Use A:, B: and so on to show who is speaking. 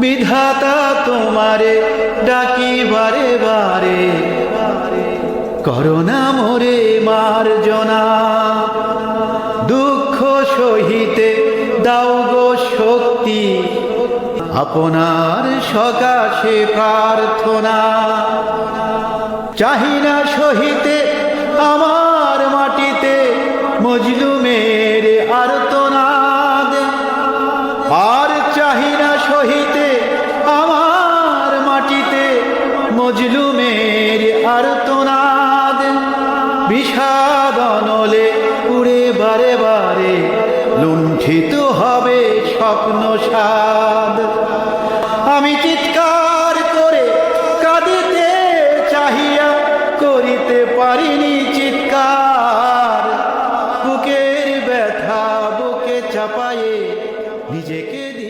A: বিধাতা তোমারে ডাকি বারে বারে। করোনা মোরে মার্জনা। দুঃখ সহিতে দাও গো শক্তি। আপনার সকাশে প্রার্থনা। চাহিনা সহিতে আমার মাটিতে মজলুমের আর্তনাদ মজলুমের আর আর্তনাদ। বিষাদনলে উড়ে বারে বারে লুণ্ঠিত হবে স্বপ্ন সাদ আমি চিৎকার করে কাঁদিতে চাহিয়া করিতে পারিনি চিৎকার। বুকের ব্যথা বুকে চাপায়ে নিজেকে দিয়ে